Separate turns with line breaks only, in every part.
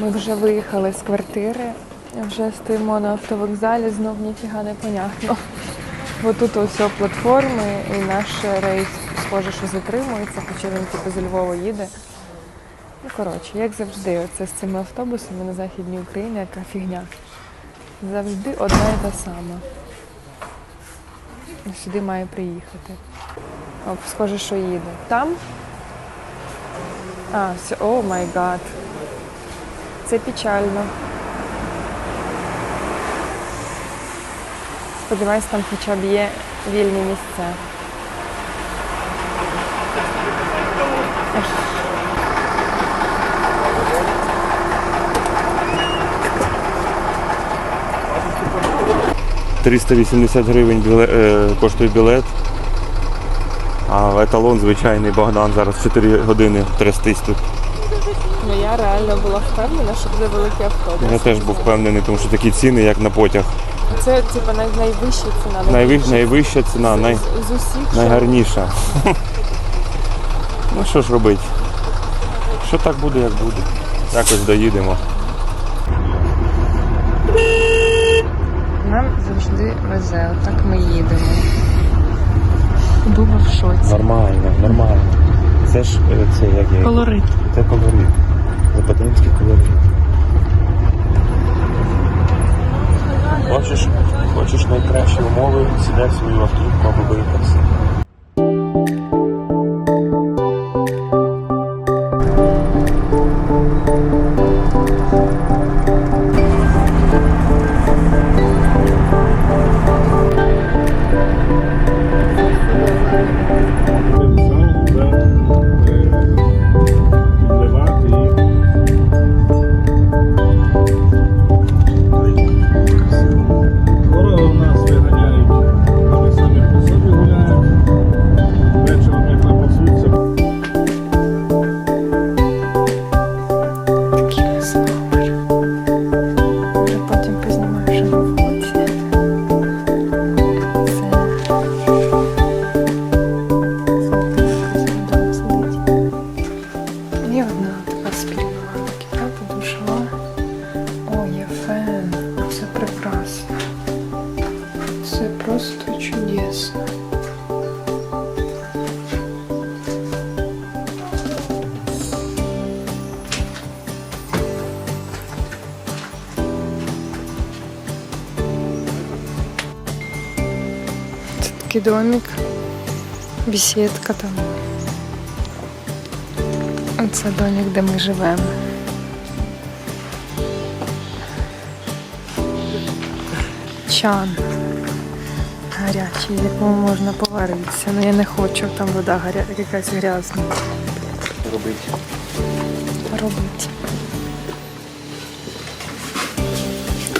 Ми вже виїхали з квартири, вже стоїмо на автовокзалі, знов ніфіга не понятно. Бо тут ось платформи і наш рейс схоже, що затримується, хоча він типу зі Львова їде. Ну, коротше, як завжди, оце з цими автобусами на Західній Україні, яка фігня. Завжди одна і та сама. Сюди має приїхати. О, схоже, що їде. Там? А, все, о май гад. Це печально. Сподіваюсь, там хоча б є вільні місця. Аж
380 гривень біле- е, коштує білет. А еталон звичайний Богдан зараз 4 години трястись тут.
Ну я реально була впевнена, що буде великий автобус.
Я теж був впевнений, тому що такі ціни, як на потяг.
Це типа най- найвища ціна.
Найвищ,
найбільша.
найвища ціна, най,
з, усіх що-
найгарніша. ну що ж робити? Що так буде, як буде. Якось доїдемо.
Нам завжди везе, отак ми їдемо. Була в шоці.
Нормально, нормально. Це ж е, це як я.
Колорит.
Це колорит. Западинський колорит. Хочеш, хочеш найкращі умови, сідай в свою автівку або виїхався.
Це просто чудесно. Це такий домик, бесідка там. Оце домик, де ми живемо. Чан гарячий, в якому можна поваритися. Ну я не хочу, там вода гаря... якась грязна.
Робити.
Робити.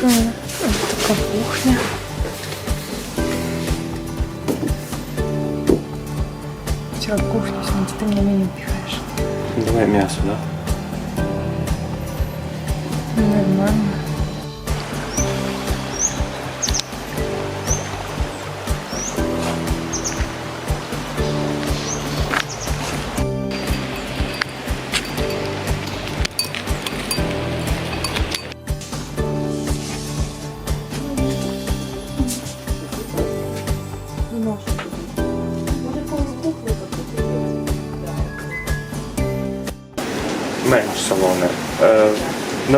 М, Ось така кухня. Вчора кухню, сьогодні ти мені меню піхаєш.
Давай м'ясо, да?
Нормально.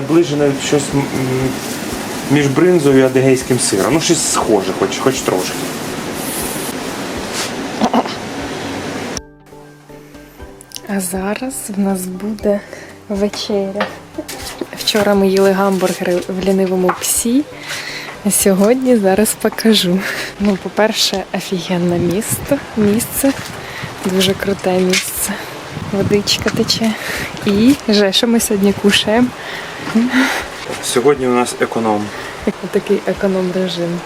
Наближене щось між бринзою і адигейським сиром. Ну, щось схоже, хоч, хоч трошки.
А зараз в нас буде вечеря. Вчора ми їли гамбургери в лінивому псі. А сьогодні зараз покажу. Ну, по-перше, офігенне місто, місце. Дуже круте місце. Водичка тече. І вже що ми сьогодні кушаємо?
Сьогодні у нас економ.
Такий економ режим.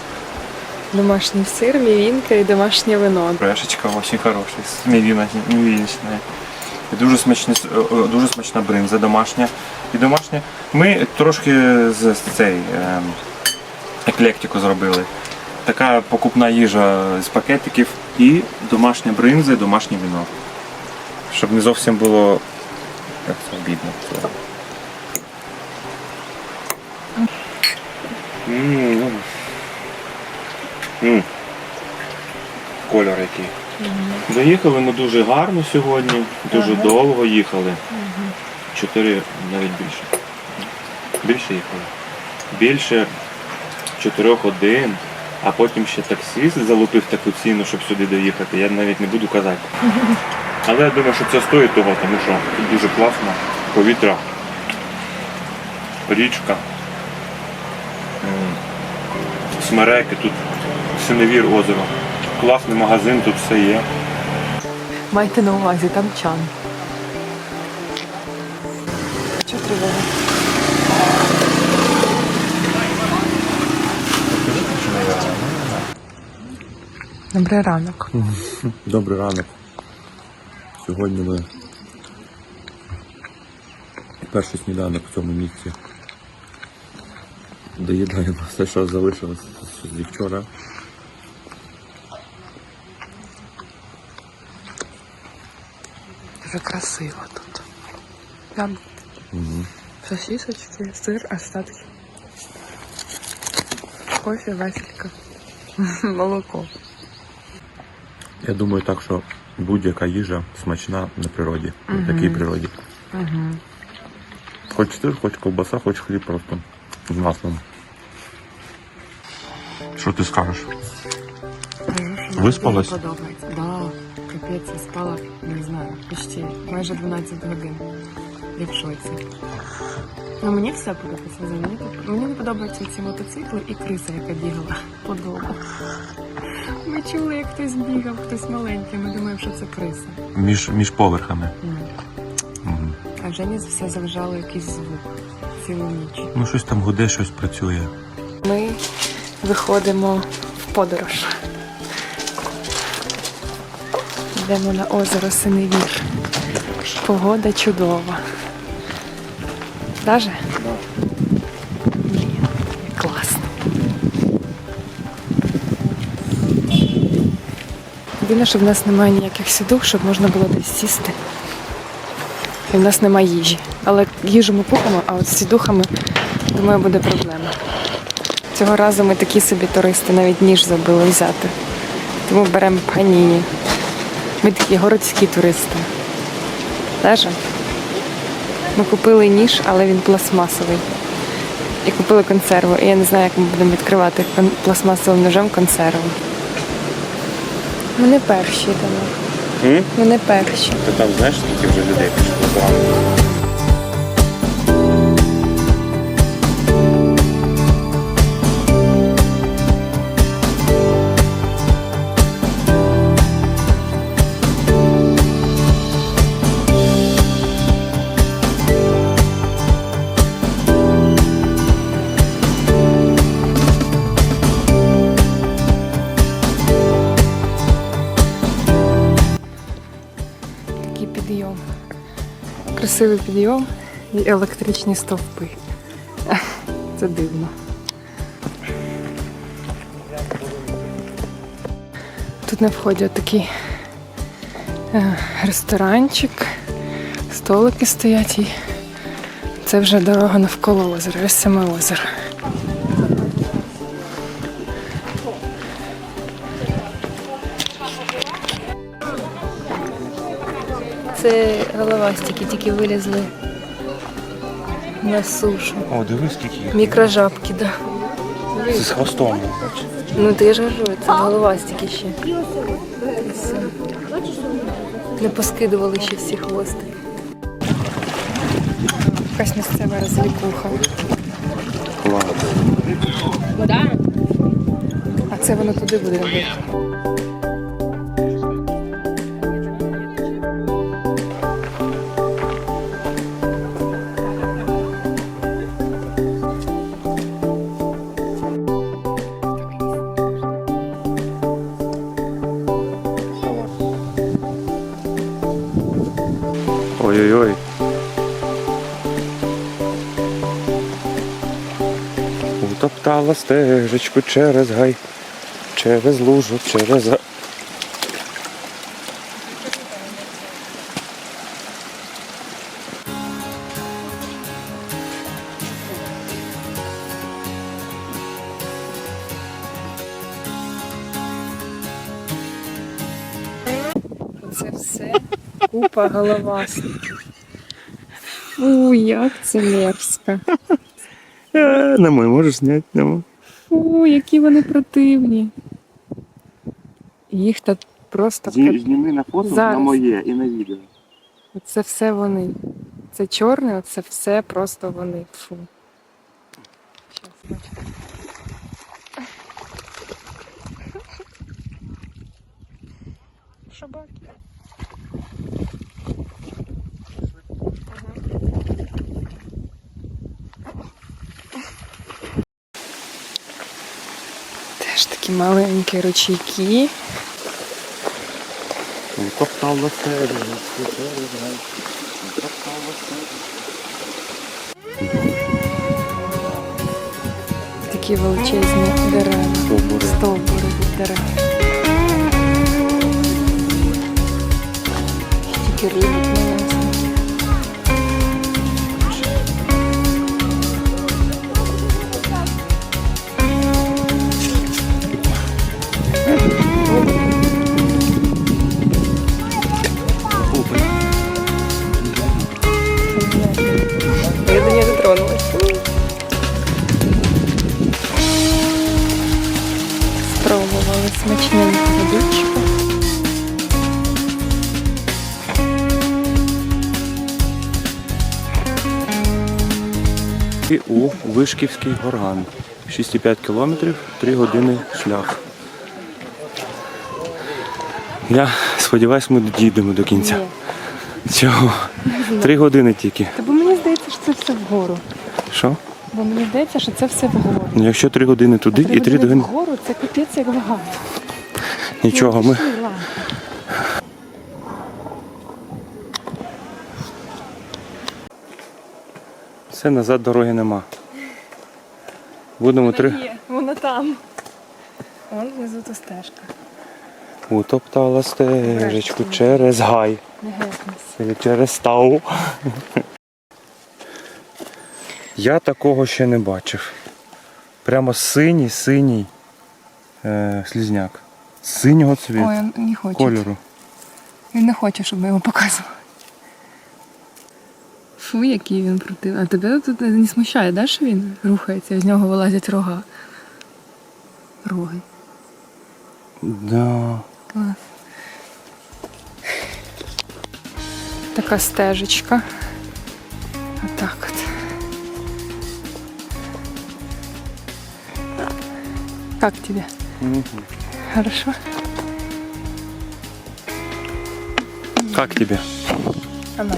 Домашній сир, мівінка і домашнє вино.
Брешечка очень хороший, мівіна, мівіночна. І дуже, смачні, с- е, е, дуже смачна бринза домашня. І домашня. Ми трошки з, цей ем, еклектику зробили. Така покупна їжа з пакетиків і домашня бринза, і домашнє віно. Щоб не зовсім було як це обідно. Це М, м. Кольор який. Доїхали ми дуже гарно сьогодні, дуже
Ага.
довго їхали. Чотири, навіть більше. Більше їхали. Більше чотирьох годин, а потім ще таксист залупив таку ціну, щоб сюди доїхати. Я навіть не буду казати. Але я думаю, що це стоїть того, тому що тут дуже класно. Повітря, річка, смереки, тут синевір озеро. Класний магазин, тут все є.
Майте на увазі, там чан. Що тривога? Добрий ранок.
Добрий ранок. Сьогодні ми перший сніданок в цьому місці. Доїдаємо все, що залишилось зі вчора.
Дуже красиво тут. Там сосисочки, сир, остатки. Кофе, василька. Молоко.
Я думаю так, що будь-яка їжа смачна на природі. На такій природі. Хоч сир, хоч ковбаса, хоч хліб просто з маслом. Що ти скажеш? Виспалась?
Мені подобається. Да, капець, я спала, не знаю, почти майже 12 годин. Я в шоці. Ну мені все подобається. Мені, мені не подобаються ці мотоцикли і криса, яка бігала по дому. Ми чули, як хтось бігав, хтось маленький. Ми думаємо, що це криса.
Між, між поверхами.
М. А в Жені все завжало якийсь звук цілу ніч.
Ну щось там гуде, щось працює.
Ми виходимо в подорож. Йдемо на озеро Синевір. Погода чудова. Даже? Єдине, що в нас немає ніяких сідух, щоб можна було десь сісти. І в нас немає їжі. Але їжу ми купимо, а от з сідухами, думаю, буде проблема. Цього разу ми такі собі туристи, навіть ніж забули взяти. Тому беремо паніні. Ми такі городські туристи. Даже? Ми купили ніж, але він пластмасовий. І купили консерву. І я не знаю, як ми будемо відкривати пластмасовим ножем консерву. Не перші думаю.
М?
Ми перші.
Ти там знаєш, скільки вже людей пішло з
Такий Красивий підйом і електричні стовпи. Це дивно. Тут на вході такий е, ресторанчик, столики стоять і це вже дорога навколо озера, ось саме озеро. Це головастики, тільки вилізли на сушу.
О, дивись, скільки їх.
Мікрожабки, да.
Це з хвостом.
Ну ти ж кажу, це головастики ще. Все. Не поскидували ще всі хвостики. Якась місцева розлікуха.
Клас.
А це воно туди буде робити.
на стежечку через гай, через лужу, через гай.
Це все купа головастих. У, як це мерзко.
На мой можеш зняти? На мой.
Фу, які вони противні. Їх тут просто кап-
Зніми на фото
Зараз.
на моє і на відео.
Це все вони. Це чорне, це все просто вони. Фу. Щас, такі маленькі ручейки. Такі величезні дерева.
Стовбури.
Стовбури від дерев. Тільки риби
Вишківський горган. 6,5 кілометрів, 3 години шлях. Я сподіваюся, ми дійдемо до кінця.
Ні.
Чого? Три години тільки.
Та бо мені здається, що це все вгору.
Що?
Бо мені здається, що це все вгору.
Ну, якщо три години туди і три години.
вгору, це капець як багато.
Нічого,
Ну,
ми. Все назад дороги нема. Будемо три.
Є, вона там. Вон внизу то стежка.
Утоптала стежечку через гай.
Не
Через стау. Я такого ще не бачив. Прямо синій, синій е, слізняк. Синього цвіту.
Ой, він не хоче.
кольору.
Він не хоче, щоб ми його показували. Фу, який він противний. А тебе тут не смущає, да, що він рухається, з нього вилазять рога. Роги.
Да.
Клас. Така стежечка. Отак от. Как тебе?
Мгм.
Хорошо?
Как тебе?
Оно.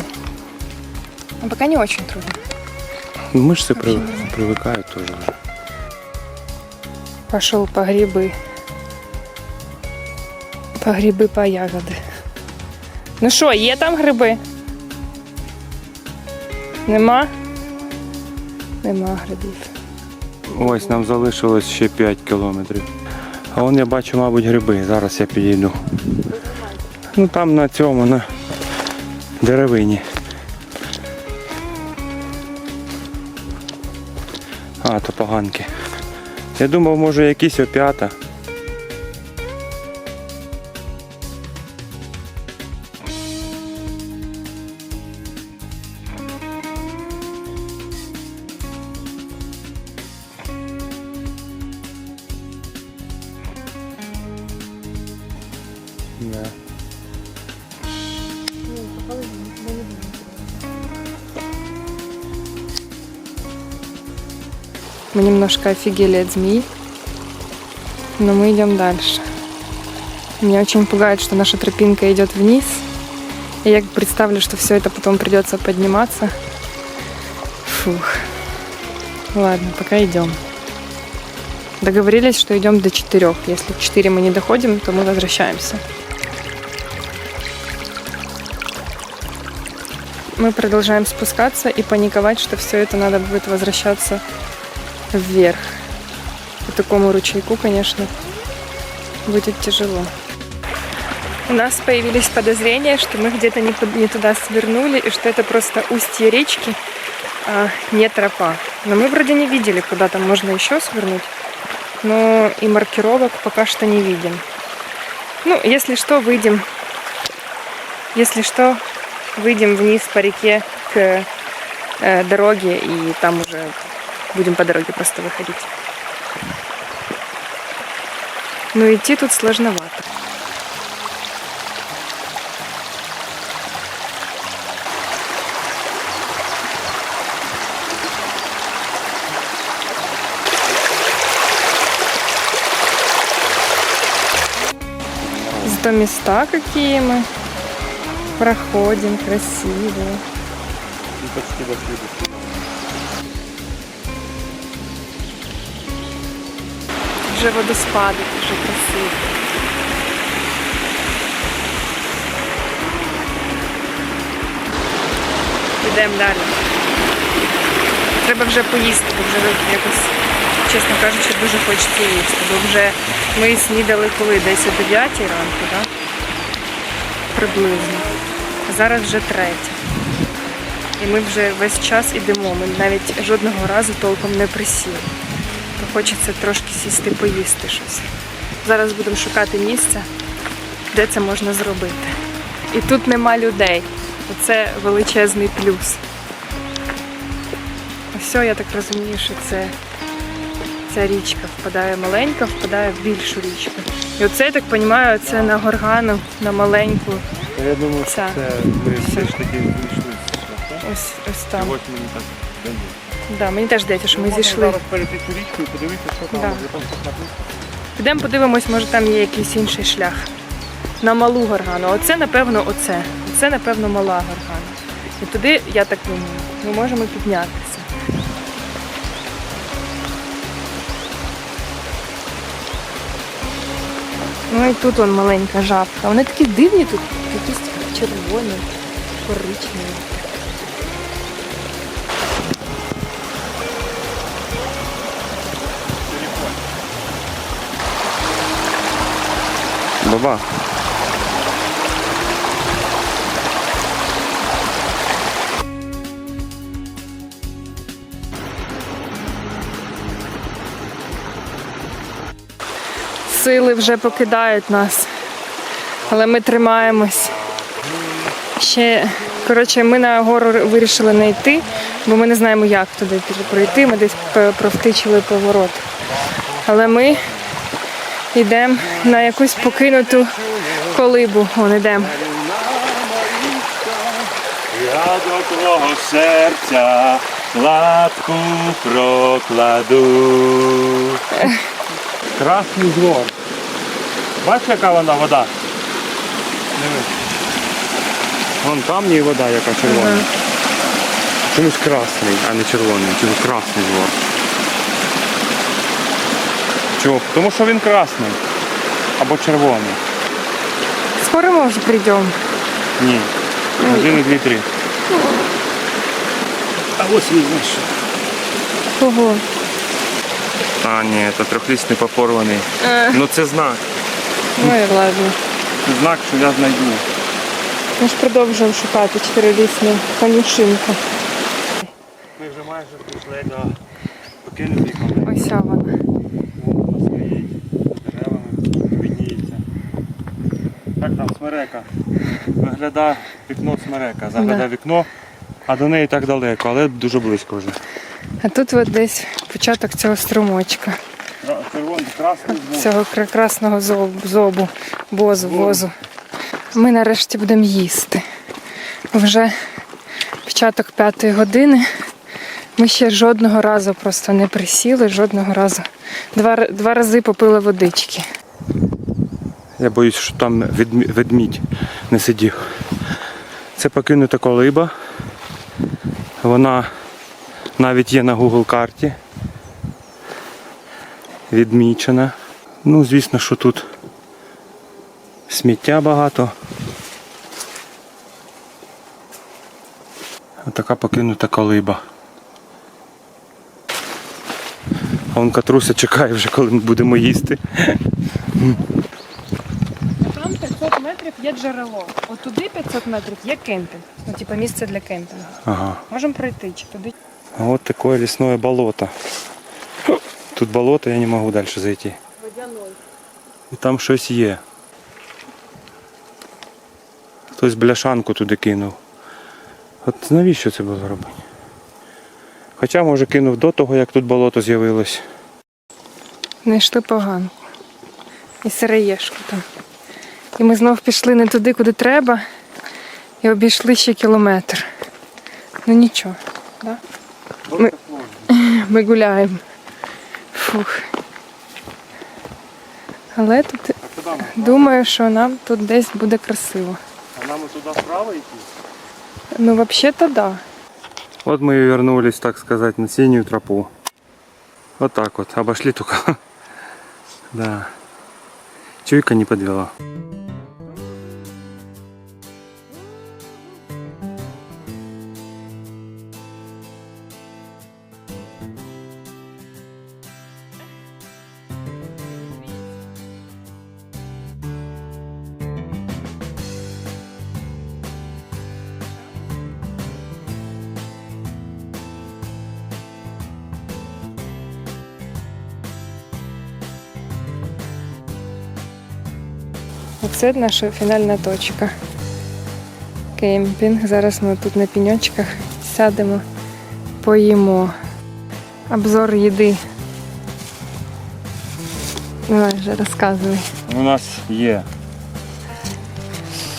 Ну, пока не очень трудно.
Ну, мышцы при... привыкают тоже уже.
Пошел по грибы. По гриби, по ягоди. Ну що, є там гриби? Нема? Нема грибів.
Ось нам залишилось ще 5 кілометрів. А вон я бачу, мабуть, гриби. Зараз я підійду. Ну там на цьому, на деревині. А, то поганки. Я думав, може якісь опята.
Немножко офигели от змей, но мы идем дальше. Меня очень пугает, что наша тропинка идет вниз. И я представлю, что все это потом придется подниматься. Фух. Ладно, пока идем. Договорились, что идем до четырех. Если к 4 мы не доходим, то мы возвращаемся. Мы продолжаем спускаться и паниковать, что все это надо будет возвращаться вверх. По такому ручейку, конечно, будет тяжело. У нас появились подозрения, что мы где-то не, туда свернули, и что это просто устье речки, а не тропа. Но мы вроде не видели, куда там можно еще свернуть. Но и маркировок пока что не видим. Ну, если что, выйдем Если что, выйдем вниз по реке к э, дороге, и там уже будем по дороге просто выходить. Но идти тут сложновато. Зато места какие мы проходим, красивые.
І почти дошли до
Вже водоспади, дуже красиво. Йдемо далі. Треба вже поїсти, бо вже якось, чесно кажучи, дуже хочеться їсти. Бо вже ми снідали коли? Десь о 9 ранку, так? Приблизно. А зараз вже третя. І ми вже весь час ідемо. Ми навіть жодного разу толком не присіли хочеться трошки сісти поїсти щось. Зараз будемо шукати місце, де це можна зробити. І тут нема людей. Це величезний плюс. Ось, я так розумію, що це ця річка впадає маленька, впадає в більшу річку. І оце, я так розумію, це на горгану, на маленьку.
Я думаю,
що
це ми
Все.
ж таки вийшли.
Ось ось там.
Ось мені так.
Да, мені теж здається, що ми зійшли.
зараз перейти цю річку і подивитися, що там
Да.
може там.
Підемо подивимось, може там є якийсь інший шлях. На малу горгану. Оце, напевно, оце. Це, напевно, мала горгана. І туди, я так думаю, ми можемо піднятися. Ну і тут он маленька жабка. Вони такі дивні тут, якісь червоні, коричневі.
Баба.
Сили вже покидають нас, але ми тримаємось. Ще, коротше, ми на гору вирішили не йти, бо ми не знаємо, як туди пройти. Ми десь провтичили поворот. Але ми йдемо на якусь покинуту колибу. Вон йдемо.
Я до твого серця лапку прокладу. Красний звор. Бачиш, яка вона вода? Дивись. Вон камні і вода, яка червона. Чомусь красний, а не червоний. Чому красний звор? Чого? Тому що він красний. Або червоний.
Скоро ми вже прийдемо.
Ні. Години дві-три. А ось він знайшов.
Кого?
А, ні, це трьохлісний попорваний.
Е,
Ну це знак.
ну і ладно.
Це знак, що я знайду.
Ми ж продовжуємо шукати чотирилісну конюшинку.
Ми вже майже прийшли до камери.
Ось. Вона
стоїть за деревами, видніється. Так там смерека. Виглядає вікно смерека. Заглядає
Да.
вікно, а до неї так далеко, але дуже близько вже.
А тут от десь початок цього струмочка,
Червоний, красний звук.
цього прекрасного зобу, бозу, возу. Ми нарешті будемо їсти. Вже початок п'ятої години. Ми ще жодного разу просто не присіли, жодного разу. Два, два рази попили водички.
Я боюсь, що там ведмідь не сидів. Це покинута колиба. Вона навіть є на Google карті. Відмічена. Ну, звісно, що тут сміття багато. Отака покинута колиба. А он Катруся чекає вже, коли ми будемо їсти.
Там 500 метрів є джерело. От туди 500 метрів є кемпінг. Ну, типу місце для кемпінгу.
Ага.
Можемо пройти чи туди.
А вот такое лесное болото. Тут болото, я не могу дальше зайти.
Водяной.
І там щось є. Хтось бляшанку туди кинув. От навіщо це було робити? Хоча, може, кинув до того, як тут болото з'явилось.
Знайшли поганку. І сироєшку там. І ми знов пішли не туди, куди треба, і обійшли ще кілометр. Ну нічого, да? Ми, ми гуляємо. Фух. Але тут думаю, що нам тут десь буде красиво.
А нам туди справа йти?
Ну, взагалі-то да.
Вот мы и вернулись, так сказать, на синюю тропу. Вот так вот, обошли только. Да. Чуйка не подвела.
Оце наша фінальна точка. Кемпінг. Зараз ми тут на піньочках сядемо, поїмо. Обзор їди. Давай вже розказуй.
У нас є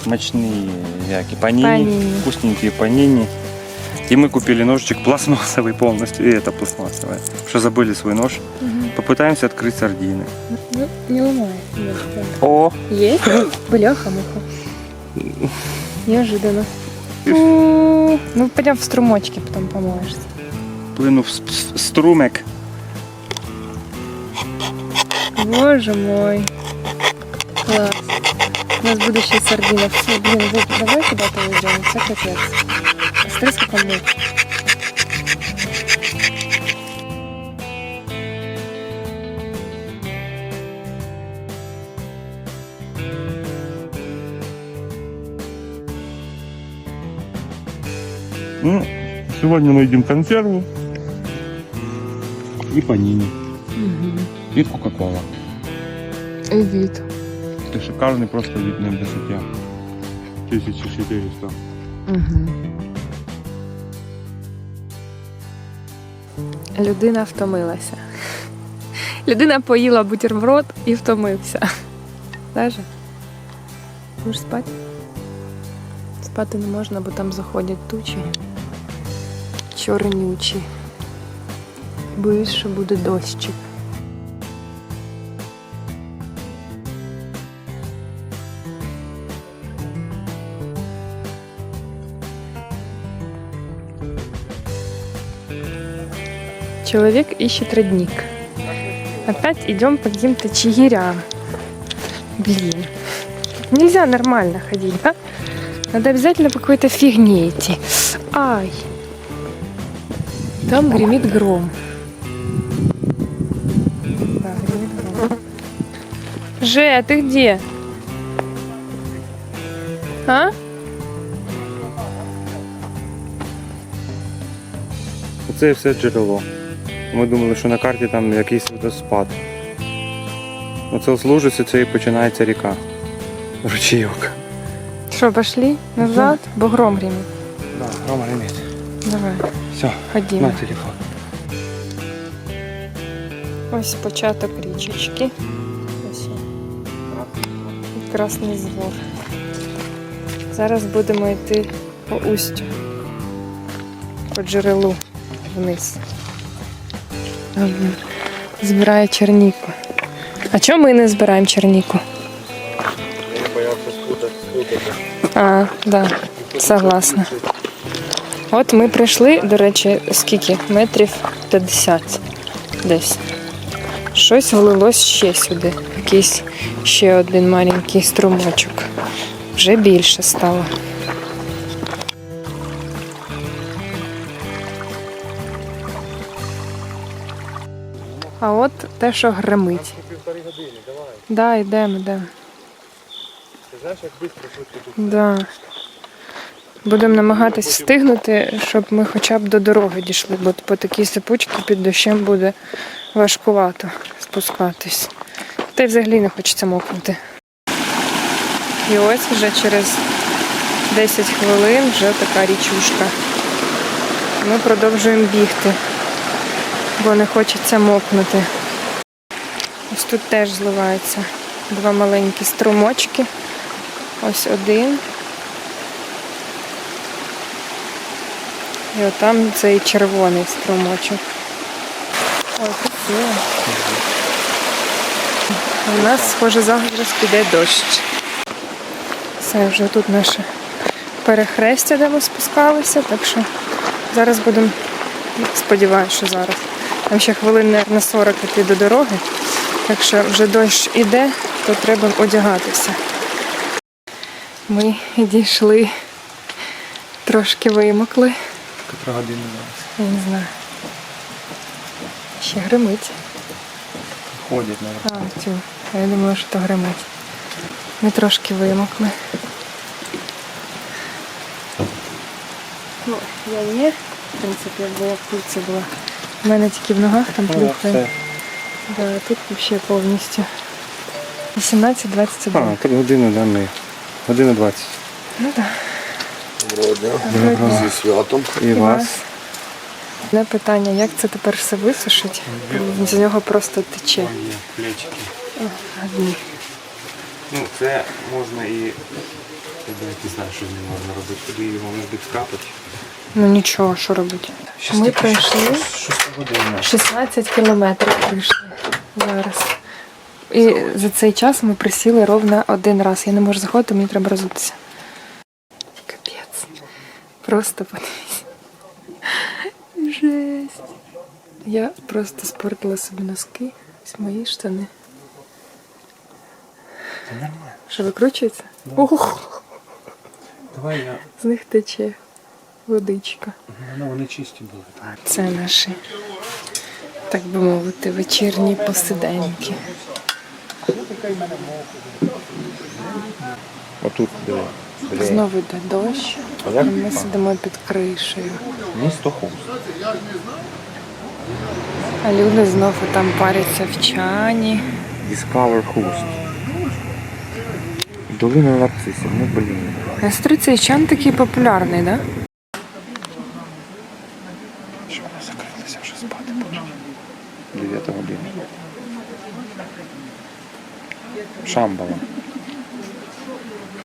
смачні які паніні,
Паніні.
вкусненькі паніні. И мы купили ножичек пластмассовый полностью, и это пластмассовое. Что забыли свой нож. Попытаемся открыть сардины.
Ну, не ламай.
О,
Є? Бляха муха. Неожиданно. Ну, пойдем в струмочки, потом помоешься.
плинув с- с- струмек.
Боже мой. Класс. У нас буде ще сардина. Все, блин, давай куда-то уйдем. Це капец. Смотри, сколько мух.
Ну, сегодня мы едим консерву и панини. И кока-кола.
І від.
Это шикарный просто вид на высоте. 1400.
Людина втомилася. Людина поїла бутерброд і втомився. Даже? Будеш спати? Спати не можна, бо там заходять тучі. Чорнючі. Боюсь, що буде дощик. Человек ищет родник. Опять идем по каким-то чигирям. Блин. Нельзя нормально ходить, да? Надо обязательно по какой-то фигне идти. Ай. Там гремит гром. Да, гремит гром. Же, а ты где? А?
Оце все джерело. Ми думали, що на карті там якийсь водоспад. Оце служиться, це і починається ріка. Ручейок.
Что, пошли назад? Бо гром гремит.
Да, Рома ремет.
Давай,
Все,
ходімо.
на телефон.
Ось початок річечки. Ось він. Красний звор. Зараз будемо йти по устю, по джерелу вниз. Збирає черніку. А чому ми не збираємо черніку?
Я боявся спутати.
А, да, согласна. От ми прийшли, до речі, скільки? Метрів 50 десь. Щось влилось ще сюди. Якийсь ще один маленький струмочок. Вже більше стало. А от те, що гримить.
Півтори години, давай.
Да, йдемо, йдемо.
Ти знаєш, як швидко швидко тут.
Да. Будемо намагатись встигнути, щоб ми хоча б до дороги дійшли, бо по такій сипучці під дощем буде важкувато спускатись. Та й взагалі не хочеться мокнути. І ось вже через 10 хвилин вже така річушка. Ми продовжуємо бігти, бо не хочеться мокнути. Ось тут теж зливаються два маленькі струмочки. Ось один. І отам цей червоний струмочок. Ой, красиво. У нас, схоже, зараз піде дощ. Це вже тут наше перехрестя, де ми спускалися, так що зараз будемо, сподіваюся, що зараз. Там ще хвилин на 40 йти до дороги. Так що вже дощ іде, то треба одягатися. Ми дійшли, трошки вимокли.
Котра година зараз?
Я не знаю. Ще гримить.
Ходять, мабуть.
А. Я думала, що то гримить. Ми трошки вимокли. Ну, я ні, в принципі, якби я в курці була. У мене тільки в ногах там
Ну,
плюхає. Да, тут взагалі повністю. 18-21.
А, 3 години, да, ми. Година 20.
Ну так.
Доброго дня. Зі святом.
І
І
вас.
вас. Одне питання, як це тепер все висушить? З нього просто тече.
Плечики.
Одні.
Ну, це можна і. Я навіть не знаю, що з ним можна робити. Туди його може бути капати.
Ну нічого, що робити? Ми пройшли 16 кілометрів пройшли зараз. І за цей час ми присіли ровно один раз. Я не можу заходити, мені треба розутися. Капець. Просто подивись. Жесть. Я просто спортила собі носки. Ось мої штани. Що викручується? Ох,
Давай я.
з них тече водичка.
Ну, вони чисті були.
Це наші, так би мовити, вечірні посиденьки.
Отут, диви.
Знову йде дощ.
А як?
Ми сидимо під кришею.
Місто Хомс.
А люди знову там паряться в чані.
Discover Host. Долина нарцисів, ну блін.
Настрій цей чан такий популярний, так? Да?
Що вони закрилися вже спати почали. 9 година. Шамбала.